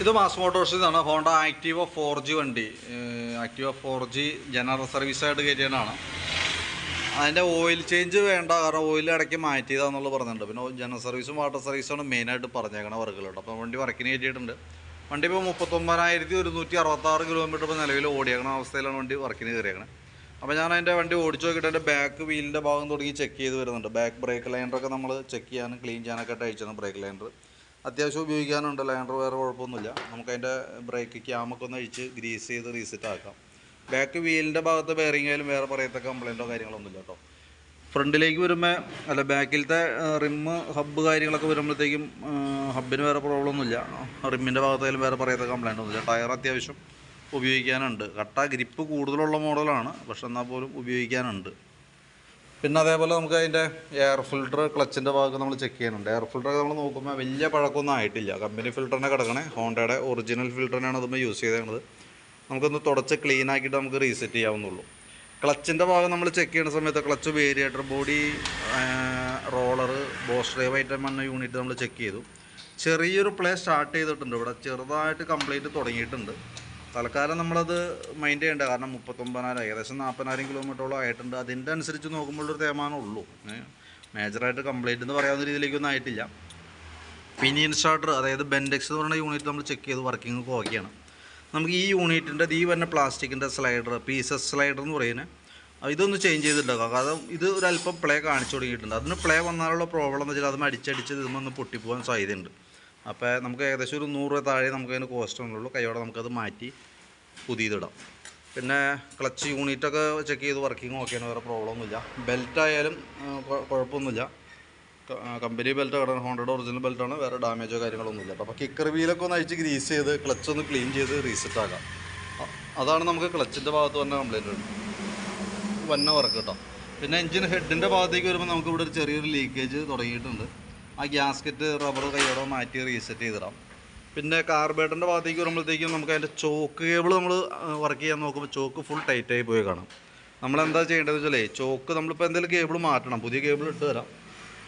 ഇത് മാസ് മോട്ടോഴ്സിൽ നിന്നാണ് ഹോണ്ട ആക്റ്റീവ ഫോർ ജി വണ്ടി. ആക്റ്റീവ ഫോർ ജി ജനറൽ സർവീസായിട്ട് കയറ്റിയതാണ്. അതിന്റെ ഓയിൽ ചേഞ്ച് വേണ്ട. കാരണം ഓയിൽ ഇടയ്ക്ക് മാറ്റിയതാണെന്നുള്ളത് പറഞ്ഞിട്ടുണ്ട്. പിന്നെ ജനറൽ സർവീസും വാട്ടർ സർവീസുമാണ് മെയിനായിട്ട് പറഞ്ഞേക്കണ വർക്കുകളുണ്ട് അപ്പോൾ വണ്ടി വർക്കിന് കയറ്റിയിട്ടുണ്ട്. വണ്ടി ഇപ്പോൾ മുപ്പത്തൊമ്പതിനായിരത്തി ഒരുന്നൂറ്റി അറുപത്താറ് കിലോമീറ്റർ ഇപ്പോൾ നിലവിൽ ഓടിയേക്കണ അവസ്ഥയിലാണ് വണ്ടി വർക്കിന് കയറിയേക്കണത് അപ്പോൾ ഞാൻ അതിന്റെ വണ്ടി ഓടിച്ചു നോക്കിയിട്ട് എന്റെ ബാക്ക് വീലിന്റെ ഭാഗം തുടങ്ങി ചെക്ക് ചെയ്ത് വരുന്നുണ്ട്. ബാക്ക് ബ്രേക്ക് ലൈനറൊക്കെ നമ്മൾ ചെക്ക് ചെയ്യാനും ക്ലീൻ ചെയ്യാനൊക്കെ ആയിട്ട് അയച്ചാണ് ബ്രേക്ക് ലൈനർ അത്യാവശ്യം ഉപയോഗിക്കാനുണ്ട് ലൈനർ വേറെ കുഴപ്പമൊന്നുമില്ല. നമുക്കതിന്റെ ബ്രേക്ക് ക്യാമൊക്കെ ഒന്ന് അഴിച്ച് ഗ്രീസ് ചെയ്ത് റീസെറ്റ് ആക്കാം. ബാക്ക് വീലിന്റെ ഭാഗത്ത് ബെയറിംഗ് ആയാലും വേറെ പറയത്തക്ക കംപ്ലൈന്റോ കാര്യങ്ങളൊന്നുമില്ല കേട്ടോ. ഫ്രണ്ടിലേക്ക് വരുമ്പോൾ അല്ല ബാക്കിലത്തെ റിമ്മ് ഹബ്ബ് കാര്യങ്ങളൊക്കെ വരുമ്പോഴത്തേക്കും ഹബ്ബിന് വേറെ പ്രോബ്ലം ഒന്നുമില്ല. റിമ്മിന്റെ ഭാഗത്തായാലും വേറെ പറയത്തക്ക കംപ്ലൈന്റ് ഒന്നുമില്ല. ടയർ അത്യാവശ്യം ഉപയോഗിക്കാനുണ്ട്. കട്ട ഗ്രിപ്പ് കൂടുതലുള്ള മോഡലാണ് പക്ഷെ എന്നാൽ പോലും ഉപയോഗിക്കാനുണ്ട്. പിന്നെ അതേപോലെ നമുക്ക് അതിന്റെ എയർ ഫിൽട്ടർ ക്ലച്ചിന്റെ ഭാഗം നമ്മൾ ചെക്ക് ചെയ്യുന്നുണ്ട്. എയർ ഫിൽട്ടർ നമ്മൾ നോക്കുമ്പോൾ വലിയ പഴക്കമൊന്നും ആയിട്ടില്ല. കമ്പനി ഫിൽറ്ററിനെ കിടക്കണേ. ഹോണ്ടയുടെ ഒറിജിനൽ ഫിൽറ്ററിനാണ് അതുമ്പോൾ യൂസ് ചെയ്തത് നമുക്കൊന്ന് തുടച്ച് ക്ലീൻ ആക്കിയിട്ട് നമുക്ക് റീസെറ്റ് ചെയ്യാവുന്നുള്ളൂ ക്ലച്ചിന്റെ ഭാഗം നമ്മൾ ചെക്ക് ചെയ്യുന്ന സമയത്ത് clutch variator body roller boss drive item എന്ന യൂണിറ്റ് നമ്മൾ ചെക്ക് ചെയ്തു. ചെറിയൊരു പ്ലേ സ്റ്റാർട്ട് ചെയ്തിട്ടുണ്ട്. ഇവിടെ ചെറുതായിട്ട് കംപ്ലീറ്റ് തുടങ്ങിയിട്ടുണ്ട്. തൽക്കാലം നമ്മളത് മൈൻഡ് ചെയ്യേണ്ട. കാരണം മുപ്പത്തൊമ്പതിനായിരം ഏകദേശം നാൽപ്പതിനായിരം കിലോമീറ്ററോളം ആയിട്ടുണ്ട്. അതിന്റെ അനുസരിച്ച് നോക്കുമ്പോൾ ഒരു തേമാനം ഉള്ളൂ. മേജറായിട്ട് കംപ്ലൈന്റ് എന്ന് പറയാവുന്ന രീതിയിലേക്കൊന്നും ആയിട്ടില്ല. പിനിയൻ സ്റ്റാർട്ടർ അതായത് ബെൻഡെക്സ് എന്ന് പറയുന്ന യൂണിറ്റ് നമ്മൾ ചെക്ക് ചെയ്ത് വർക്കിംഗ് ഓക്കെയാണ്. നമുക്ക് ഈ യൂണിറ്റിന്റെ ഈ വരുന്ന പ്ലാസ്റ്റിക്കിന്റെ സ്ലൈഡർ പീസസ് സ്ലൈഡർ എന്ന് പറയുന്നത് ഇതൊന്ന് ചേഞ്ച് ചെയ്തിട്ടുണ്ടാക്കാം. കാരണം ഇത് ഒരല്പം പ്ലേ കാണിച്ചു തുടങ്ങിയിട്ടുണ്ട്. അതിന് പ്ലേ വന്നാലുള്ള പ്രോബ്ലം എന്ന് വെച്ചാൽ അതും അടിച്ചടിച്ച് ഇതൊന്ന് പൊട്ടിപ്പോകാൻ സാധ്യതയുണ്ട്. അപ്പോൾ നമുക്ക് ഏകദേശം ഒരു നൂറ് രൂപ താഴെ നമുക്ക് അതിന് കോസ്റ്റ് ഉള്ളൂ. കൈയോടെ നമുക്കത് മാറ്റി പുതിയതിടാം. പിന്നെ ക്ലച്ച് യൂണിറ്റൊക്കെ ചെക്ക് ചെയ്ത് വർക്കിംഗ് ഓക്കെയാണ് വേറെ പ്രോബ്ലം ഒന്നുമില്ല. ബെൽറ്റ് ആയാലും ആ, കുഴ- കുഴപ്പമൊന്നുമില്ല കമ്പനി ബെൽറ്റ് കട ഹോണ്ടയുടെ ഒറിജിനൽ ബെൽറ്റാണ് വേറെ ഡാമേജോ കാര്യങ്ങളൊന്നുമില്ല. അപ്പോൾ കിക്കർ വീലൊക്കെ ഒന്ന് അഴിച്ച് ഗ്രീസ് ചെയ്ത് ക്ലച്ച് ഒന്ന് ക്ലീൻ ചെയ്ത് റീസെറ്റ് ആക്കാം അതാണ് നമുക്ക് ക്ലച്ചിന്റെ ഭാഗത്ത് വന്ന ഉണ്ട് വന്ന വർക്ക് കേട്ടോ പിന്നെ എഞ്ചിൻ ഹെഡിന്റെ ഭാഗത്തേക്ക് വരുമ്പോൾ നമുക്ക് ഇവിടെ ഒരു ചെറിയൊരു ലീക്കേജ് തുടങ്ങിയിട്ടുണ്ട്. ആ ഗ്യാസ്കറ്റ് റബ്ബർ കൈയോടെ മാറ്റി റീസെറ്റ് ചെയ്തിടാം. പിന്നെ കാർബേറ്ററിന്റെ ഭാഗത്തേക്ക് വരുമ്പോഴത്തേക്കും നമുക്ക് അതിന്റെ ചോക്ക് കേബിൾ നമ്മൾ വർക്ക് ചെയ്യാൻ നോക്കുമ്പോൾ ചോക്ക് ഫുൾ ടൈറ്റായി പോയി കാണാം. നമ്മളെന്താ ചെയ്യേണ്ടതെന്ന് വെച്ചാലേ ചോക്ക് നമ്മളിപ്പോൾ എന്തെങ്കിലും കേബിൾ മാറ്റണം പുതിയ കേബിൾ ഇട്ട് തരാം.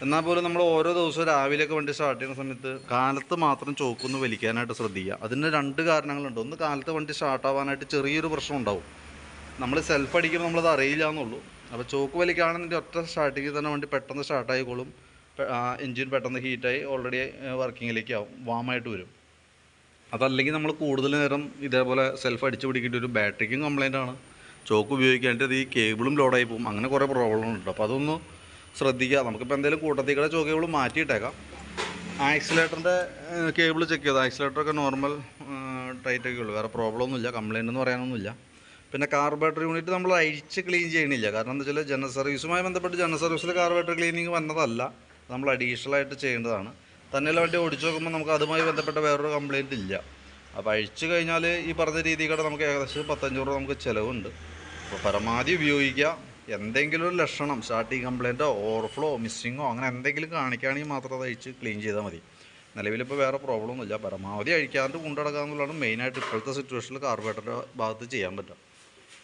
എന്നാൽ പോലും നമ്മൾ ഓരോ ദിവസവും രാവിലെയൊക്കെ വണ്ടി സ്റ്റാർട്ട് ചെയ്യുന്ന സമയത്ത് കാലത്ത് മാത്രം ചോക്കൊന്ന് വലിക്കാനായിട്ട് ശ്രദ്ധിക്കുക. അതിന് രണ്ട് കാരണങ്ങളുണ്ട്. ഒന്ന് കാലത്ത് വണ്ടി സ്റ്റാർട്ട് ആവാനായിട്ട് ചെറിയൊരു പ്രശ്നം ഉണ്ടാവും. നമ്മൾ സെൽഫ് അടിക്കുമ്പോൾ നമ്മളത് അറിയില്ല എന്നുള്ളൂ. അപ്പോൾ ചോക്ക് വലിക്കുകയാണെന്നുണ്ടെങ്കിൽ ഒറ്റ സ്റ്റാർട്ടിങ്ങിൽ തന്നെ വണ്ടി പെട്ടെന്ന് സ്റ്റാർട്ട് ആയിക്കോളും. എൻജിൻ പെട്ടെന്ന് ഹീറ്റായി ഓൾറെഡി വർക്കിങ്ങിലേക്ക് ആവും വാമായിട്ട് വരും. അതല്ലെങ്കിൽ നമ്മൾ കൂടുതൽ നേരം ഇതേപോലെ സെൽഫ് അടിച്ച് പിടിക്കേണ്ട ഒരു ബാറ്ററിക്കും കംപ്ലൈന്റ് ആണ്. ചോക്ക് ഉപയോഗിക്കാനായിട്ട് ഈ കേബിളും ലോഡായി പോകും. അങ്ങനെ കുറേ പ്രോബ്ലം ഉണ്ട്. അപ്പോൾ അതൊന്ന് ശ്രദ്ധിക്കുക. നമുക്കിപ്പോൾ എന്തെങ്കിലും കൂട്ടത്തിൽ കൂടെ ചോക്ക് കേബിൾ മാറ്റിയിട്ടേക്കാം. ആക്സിലേറ്ററിന്റെ കേബിൾ ചെക്ക് ചെയ്തു? ആക്സിലേറ്ററൊക്കെ നോർമൽ ടൈറ്റൊക്കെ ഉള്ളൂ. വേറെ പ്രോബ്ലം ഒന്നുമില്ല. കംപ്ലൈന്റ് എന്ന് പറയാനൊന്നുമില്ല. പിന്നെ കാർബേറ്റർ യൂണിറ്റ് നമ്മൾ അഴിച്ച് ക്ലീൻ ചെയ്യണില്ല. കാരണം എന്താ വെച്ചാൽ ജനറൽ സർവീസുമായി ബന്ധപ്പെട്ട് ജനറൽ സർവീസിൽ കാർബേറ്റർ ക്ലീനിങ് വന്നതല്ല. നമ്മൾ അഡീഷണലായിട്ട് ചെയ്യേണ്ടതാണ്. തന്നെയല്ല വണ്ടി ഓടിച്ചു നോക്കുമ്പോൾ നമുക്ക് അതുമായി ബന്ധപ്പെട്ട വേറൊരു കംപ്ലയിന്റ് ഇല്ല. അപ്പോൾ അഴിച്ചു കഴിഞ്ഞാൽ ഈ പറഞ്ഞ രീതിയിൽ നമുക്ക് ഏകദേശം പത്തഞ്ഞൂറ് രൂപ നമുക്ക് ചിലവുണ്ട്. അപ്പോൾ പരമാവധി ഉപയോഗിക്കുക. എന്തെങ്കിലും ഒരു ലക്ഷണം സ്റ്റാർട്ടിങ് കംപ്ലയിന്റോ ഓവർഫ്ലോ മിസ്സിങ്ങോ അങ്ങനെ എന്തെങ്കിലും കാണിക്കുകയാണെങ്കിൽ മാത്രം അത് അഴിച്ച് ക്ലീൻ ചെയ്താൽ മതി. നിലവിലിപ്പോൾ വേറെ പ്രോബ്ലം ഒന്നുമില്ല. പരമാവധി അഴിക്കാണ്ട് കൊണ്ടുനടക്കുക എന്നുള്ളതാണ് മെയിനായിട്ട് ഇപ്പോഴത്തെ സിറ്റുവേഷനിൽ കാർബേറ്ററിന്റെ ഭാഗത്ത് ചെയ്യാൻ പറ്റുക.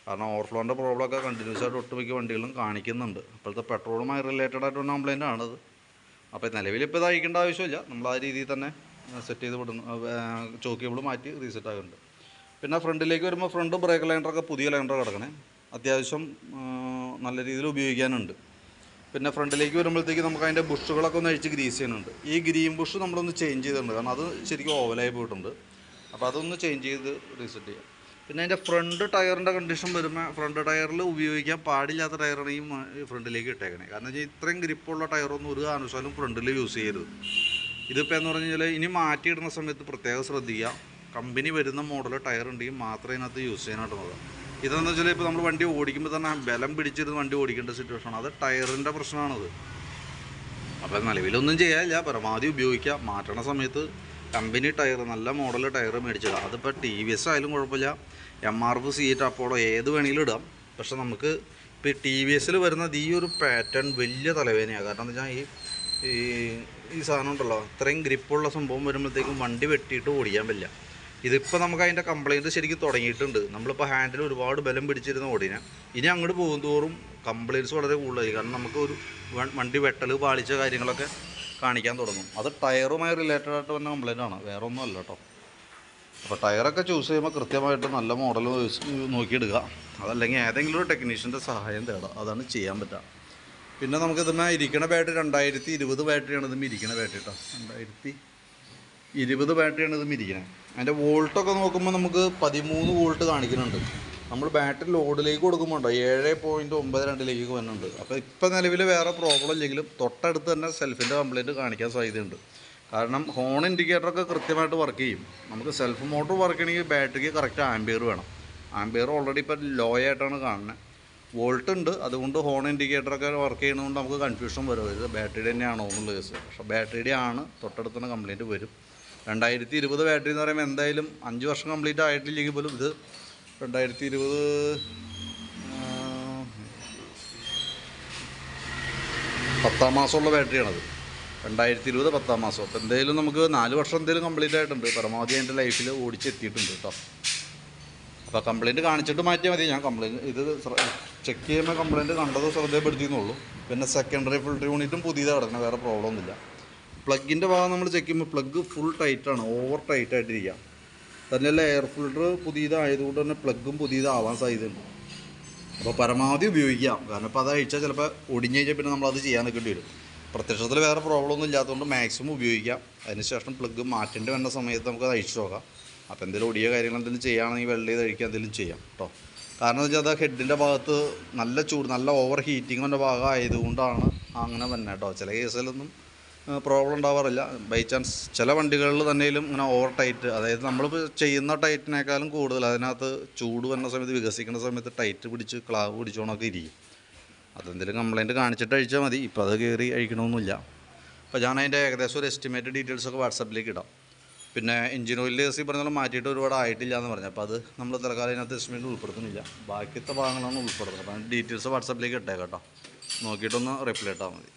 കാരണം ഓവർഫ്ലോന്റെ പ്രോബ്ലമൊക്കെ കണ്ടിന്യൂസ് ആയിട്ട് ഒട്ടുമിക്ക വണ്ടികളും കാണിക്കുന്നുണ്ട്. ഇപ്പോഴത്തെ പെട്രോളുമായി റിലേറ്റഡ് ആയിട്ടുള്ള കംപ്ലയിന്റ് ആണത്. അപ്പോൾ നിലവിലിപ്പോൾ ഇത് അയക്കേണ്ട ആവശ്യമില്ല. നമ്മൾ ആ രീതിയിൽ തന്നെ സെറ്റ് ചെയ്ത് വിടുന്നു. ചോക്ക് മാറ്റി റീസെറ്റ് ആകുന്നുണ്ട് പിന്നെ ഫ്രണ്ടിലേക്ക് വരുമ്പോൾ ഫ്രണ്ട് ബ്രേക്ക് ലൈൻഡറൊക്കെ പുതിയ ലൈൻഡർ കിടക്കണേ. അത്യാവശ്യം നല്ല രീതിയിൽ ഉപയോഗിക്കാനുണ്ട്. പിന്നെ ഫ്രണ്ടിലേക്ക് വരുമ്പോഴത്തേക്ക് നമുക്ക് അതിന്റെ ബുഷുകളൊക്കെ ഒന്ന് അഴിച്ച് ഗ്രീസ് ചെയ്യുന്നുണ്ട്. ഈ ഗ്രീൻ ബുഷ് നമ്മളൊന്ന് ചേഞ്ച് ചെയ്തിട്ടുണ്ട്. കാരണം അത് ശരിക്കും ഓവലായി പോയിട്ടുണ്ട്. അപ്പോൾ അതൊന്ന് ചേഞ്ച് ചെയ്ത് റീസെറ്റ് ചെയ്യാം. പിന്നെ അതിന്റെ ഫ്രണ്ട് ടയറിന്റെ കണ്ടീഷൻ വരുമ്പോൾ ഫ്രണ്ട് ടയറിൽ ഉപയോഗിക്കാൻ പാടില്ലാത്ത ടയറാണ് ഈ ഫ്രണ്ടിലേക്ക് ഇട്ടേക്കണേ. കാരണം വെച്ചാൽ ഇത്രയും ഗ്രിപ്പുള്ള ടയറൊന്നും ഒരു കാരണവശാലും ഫ്രണ്ടിൽ യൂസ് ചെയ്യരുത്. ഇതിപ്പോൾ എന്ന് പറഞ്ഞു കഴിഞ്ഞാൽ ഇനി മാറ്റിയിടുന്ന സമയത്ത് പ്രത്യേകം ശ്രദ്ധിക്കുക. കമ്പനി വരുന്ന മോഡൽ ടയർ ഉണ്ടെങ്കിൽ മാത്രമേ ഇതിനകത്ത് യൂസ് ചെയ്യാനായിട്ട് നോക്കാം ഇതെന്ന് വെച്ചാൽ ഇപ്പോൾ നമ്മൾ വണ്ടി ഓടിക്കുമ്പോൾ തന്നെ ബലം പിടിച്ചിരുന്ന് വണ്ടി ഓടിക്കേണ്ട സിറ്റുവേഷനാണ് അത് ടയറിന്റെ പ്രശ്നമാണത്. അപ്പോൾ നിലവിലൊന്നും ചെയ്യാനില്ല. പരമാവധി ഉപയോഗിക്കുക. മാറ്റണ സമയത്ത് കമ്പനി ടയർ നല്ല മോഡൽ ടയർ മേടിച്ചത് അതിപ്പോൾ ടി വി എസ് ആയാലും കുഴപ്പമില്ല. M R F CEAT Apollo ഏത് വേണമെങ്കിലും ഇടാം. പക്ഷെ നമുക്ക് ഇപ്പോൾ ടി വി എസിൽ വരുന്നത് ഈ ഒരു പാറ്റേൺ വലിയ തലവേദനയാണ് കാരണം എന്താ വെച്ചാൽ ഈ ഈ ഈ സാധനം ഉണ്ടല്ലോ ഇത്രയും ഗ്രിപ്പുള്ള സംഭവം വരുമ്പോഴത്തേക്കും വണ്ടി വെട്ടിയിട്ട് ഓടിക്കാൻ പറ്റില്ല. ഇതിപ്പോൾ നമുക്ക് അതിന്റെ കംപ്ലയിന്റ് ശരിക്കും തുടങ്ങിയിട്ടുണ്ട്. നമ്മളിപ്പോൾ ഹാൻഡിൽ ഒരുപാട് ബലം പിടിച്ചിരുന്ന ഓടിനെ. ഇനി അങ്ങോട്ട് പോകുന്തോറും കംപ്ലയിന്റ്സ് വളരെ കൂടുതലായി. കാരണം നമുക്ക് ഒരു വണ്ടി വെട്ടൽ പാളിച്ച കാര്യങ്ങളൊക്കെ കാണിക്കാൻ തുടങ്ങും. അത് ടയറുമായി റിലേറ്റഡ് ആയിട്ട് വന്ന കംപ്ലയിന്റ് ആണ്. വേറെ ഒന്നും അല്ല കേട്ടോ അപ്പോൾ ടയറൊക്കെ ചൂസ് ചെയ്യുമ്പോൾ കൃത്യമായിട്ട് നല്ല മോഡൽ നോക്കിയെടുക്കുക. അതല്ലെങ്കിൽ ഏതെങ്കിലും ഒരു ടെക്നീഷ്യന്റെ സഹായം തേടാം. അതാണ് ചെയ്യാൻ പറ്റുക. പിന്നെ നമുക്ക് ഇതിന്മേ ഇരിക്കണ ബാറ്ററി രണ്ടായിരത്തി ഇരുപത് ബാറ്ററിയാണ് ഇതും ഇരിക്കണ ബാറ്ററി കേട്ടോ രണ്ടായിരത്തി ഇരുപത് ബാറ്ററിയാണ് ഇതും ഇരിക്കണത് അതിന്റെ വോൾട്ടൊക്കെ നോക്കുമ്പോൾ നമുക്ക് പതിമൂന്ന് വോൾട്ട് കാണിക്കുന്നുണ്ട്. നമ്മൾ ബാറ്ററി ലോഡിലേക്ക് കൊടുക്കുമ്പോൾ ഏഴ് പോയിന്റ് ഒമ്പത് രണ്ടിലേക്ക് വരുന്നുണ്ട്. അപ്പോൾ ഇപ്പം നിലവിൽ വേറെ പ്രോബ്ലം ഇല്ലെങ്കിലും തൊട്ടടുത്ത് തന്നെ സെൽഫിന്റെ കംപ്ലയിന്റ് കാണിക്കാൻ സാധ്യതയുണ്ട്. കാരണം ഹോൺ ഇൻഡിക്കേറ്ററൊക്കെ കൃത്യമായിട്ട് വർക്ക് ചെയ്യും. നമുക്ക് സെൽഫ് മോട്ടോർ വർക്ക് ചെയ്യണമെങ്കിൽ ബാറ്ററിക്ക് കറക്റ്റ് ആംബിയർ വേണം. ആംബിയർ ഓൾറെഡി ഇപ്പോൾ ലോ ആയിട്ടാണ് കാണുന്നത് വോൾട്ട് ഉണ്ട്. അതുകൊണ്ട് ഹോൺ ഇൻഡിക്കേറ്ററൊക്കെ വർക്ക് ചെയ്യുന്നതുകൊണ്ട് നമുക്ക് കൺഫ്യൂഷൻ വരും. ബാറ്ററിയുടെ തന്നെയാണോ എന്നുള്ള കേസ് പക്ഷേ ബാറ്ററിയുടെ ആണ്. തൊട്ടടുത്ത് തന്നെ കംപ്ലയിന്റ് വരും. രണ്ടായിരത്തി ഇരുപത് ബാറ്ററി എന്ന് പറയുമ്പോൾ എന്തായാലും അഞ്ച് വർഷം കംപ്ലീറ്റ് ആയിട്ടില്ലെങ്കിൽ പോലും ഇത് രണ്ടായിരത്തി ഇരുപത് പത്താം മാസമുള്ള ബാറ്ററിയാണത്. രണ്ടായിരത്തി ഇരുപത് പത്താം മാസം. അപ്പോൾ എന്തായാലും നമുക്ക് നാല് വർഷം എന്തായാലും കംപ്ലീറ്റ് ആയിട്ടുണ്ട്. പരമാവധി എന്റെ ലൈഫിൽ ഓടിച്ചെത്തിയിട്ടുണ്ട് കേട്ടോ അപ്പോൾ കംപ്ലയിന്റ് കാണിച്ചിട്ട് മാറ്റിയാൽ മതി. ഞാൻ കംപ്ലയിന്റ് ഇത് ചെക്ക് ചെയ്യുമ്പോൾ കംപ്ലയിന്റ് കണ്ടത് ശ്രദ്ധയപ്പെടുത്തിയെന്നുള്ളൂ പിന്നെ സെക്കൻഡറി ഫിൽറ്റർ യൂണിറ്റും പുതിയതാണ് കിടക്കുന്നത് വേറെ പ്രോബ്ലം ഒന്നുമില്ല. പ്ലഗിന്റെ ഭാഗം നമ്മൾ ചെക്ക് ചെയ്യുമ്പോൾ പ്ലഗ് ഫുൾ ടൈറ്റാണ് ഓവർ ടൈറ്റ് ആയിട്ടിരിക്കുക തന്നെയല്ല എയർ ഫിൽട്ടർ പുതിയതായതുകൊണ്ട് തന്നെ പ്ലഗും പുതിയതാവാൻ സാധ്യതയുണ്ട്. അപ്പോൾ പരമാവധി ഉപയോഗിക്കാം കാരണം ഇപ്പോൾ അത് അഴിച്ചാൽ ചിലപ്പോൾ ഒടിഞ്ഞു കഴിഞ്ഞാൽ പിന്നെ നമ്മളത് ചെയ്യാൻ നിൽക്കേണ്ടി വരും. പ്രത്യക്ഷത്തിൽ വേറെ പ്രോബ്ലം ഒന്നും ഇല്ലാത്തതുകൊണ്ട് മാക്സിമം ഉപയോഗിക്കാം. അതിനുശേഷം പ്ലഗ് മാറ്റേണ്ടി വന്ന സമയത്ത് നമുക്ക് അത് അഴിച്ചു നോക്കാം. അപ്പോൾ എന്തെങ്കിലും ഒടിയ കാര്യങ്ങൾ എന്തെങ്കിലും ചെയ്യുകയാണെങ്കിൽ വെള്ളം ചെയ്ത് അഴിക്കുക എന്തെങ്കിലും ചെയ്യാം കേട്ടോ കാരണം എന്ന് വെച്ചാൽ അത് ഹെഡിന്റെ ഭാഗത്ത് നല്ല ചൂട് നല്ല ഓവർ ഹീറ്റിംഗ് ഭാഗം ആയതുകൊണ്ടാണ് അങ്ങനെ തന്നെ കേട്ടോ ചില കേസിലൊന്നും പ്രോബ്ലം ഉണ്ടാവാറില്ല. ബൈ ചാൻസ് ചില വണ്ടികളിൽ തന്നെയും ഇങ്ങനെ ഓവർ ടൈറ്റ് അതായത് നമ്മളിപ്പോൾ ചെയ്യുന്ന ടൈറ്റിനേക്കാളും കൂടുതൽ. അതിനകത്ത് ചൂട് വരുന്ന സമയത്ത് വികസിക്കുന്ന സമയത്ത് ടൈറ്റ് പിടിച്ച് ക്ലാവ് പിടിച്ചോണൊക്കെ ഇരിക്കും. അതെന്തെങ്കിലും കംപ്ലയിന്റ് കാണിച്ചിട്ട് അഴിച്ചാൽ മതി. ഇപ്പോൾ അത് കയറി അഴിക്കണമെന്നില്ല അപ്പോൾ ഞാൻ അതിന്റെ ഏകദേശം ഒരു എസ്റ്റിമേറ്റ് ഡീറ്റെയിൽസ് ഒക്കെ വാട്സപ്പിലേക്ക് ഇടാം. പിന്നെ എഞ്ചിൻ ഓയിൽ സി പറഞ്ഞാലും മാറ്റിയിട്ട് ഒരുപാട് ആയിട്ടില്ല എന്ന് പറഞ്ഞു. അപ്പോൾ അത് നമ്മൾ തൽക്കാലം അതിനകത്ത് എസ്റ്റിമേറ്റ് ഉൾപ്പെടുത്തുന്നില്ല. ബാക്കിയത്തെ ഭാഗങ്ങളാണ് ഉൾപ്പെടുത്തുന്നത്. അപ്പോൾ ഡീറ്റെയിൽസ് വാട്സപ്പിലേക്ക് ഇട്ടേക്കാം കേട്ടോ. നോക്കിയിട്ടൊന്ന് റിപ്ലൈ ഇട്ടാൽ മതി.